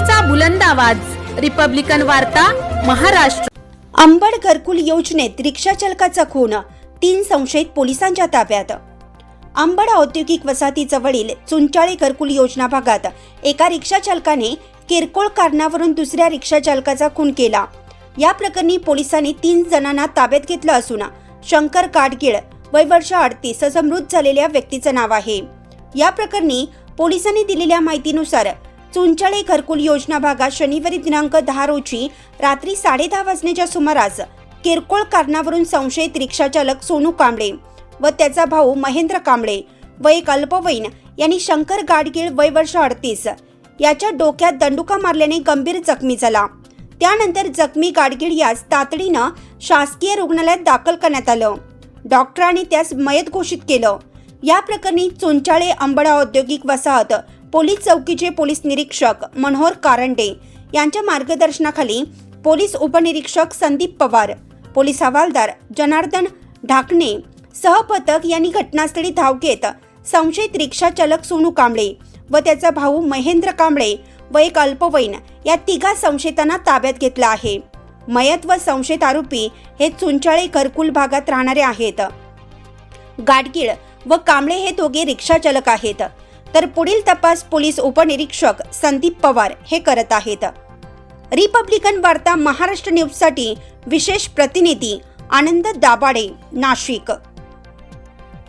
लोकशाहीचा बुलंद आवाज. रिपब्लिकन वार्ता महाराष्ट्र. अंबड घरकुल योजनेत रिक्षा चालकाचा खून. तीन संशयित पोलिसांच्या ताब्यात. अंबड औद्योगिक वसाहतीजवळील चुंचाळे घरकुल योजना भागात एका रिक्षा चालकाने किरकोळ कारणावरून दुसऱ्या रिक्षा चालकाचा खून केला. या प्रकरणी पोलिसांनी तीन जणांना ताब्यात घेतलं असून शंकर गाडगीळ वय वर्ष अडतीस असं मृत झालेल्या व्यक्तीचं नाव आहे. या प्रकरणी पोलिसांनी दिलेल्या माहितीनुसार चुंचळे घरकुल योजना भागात शनिवारी दिनांक दहा रोजी रात्री साडेदहा वाजण्याच्या सुमारास किरकोळ कारणावरून संशयित रिक्षाचालक सोनू कांबळे व त्याचा भाऊ महेंद्र कांबळे व एक अल्पवयीन यांनी शंकर गाडगीळ वय वर्ष अडतीस याच्या डोक्यात दंडुका मारल्याने गंभीर जखमी झाला. त्यानंतर जखमी गाडगीळ यास तातडीनं शासकीय रुग्णालयात दाखल करण्यात आलं. डॉक्टरांनी त्यास मयत घोषित केलं. या प्रकरणी चोंचाळे अंबडा औद्योगिक वसाहत पोलीस चौकीचे पोलीस निरीक्षक मनोहर कारंडे यांच्या मार्गदर्शनाखाली पोलीस उपनिरीक्षक संदीप पवार पोलीस हवालदार जनार्दन ढाकणे सहपथक यांनी घटनास्थळी धाव घेत संशयित रिक्षा चालक सोनू कांबळे व त्याचा भाऊ महेंद्र कांबळे व एक अल्पवयीन या तिघा संशयितांना ताब्यात घेतलं आहे. मयत व संशयित आरोपी हे चुंचाळे घरकुल भागात राहणारे आहेत. गाडगीळ व कांबळे हे दोघे रिक्षा चालक आहेत. तर पुढील तपास पोलीस उपनिरीक्षक संदीप पवार हे करत आहेत. रिपब्लिकन वार्ता महाराष्ट्र न्यूजसाठी विशेष प्रतिनिधी आनंद दाबाडे नाशिक.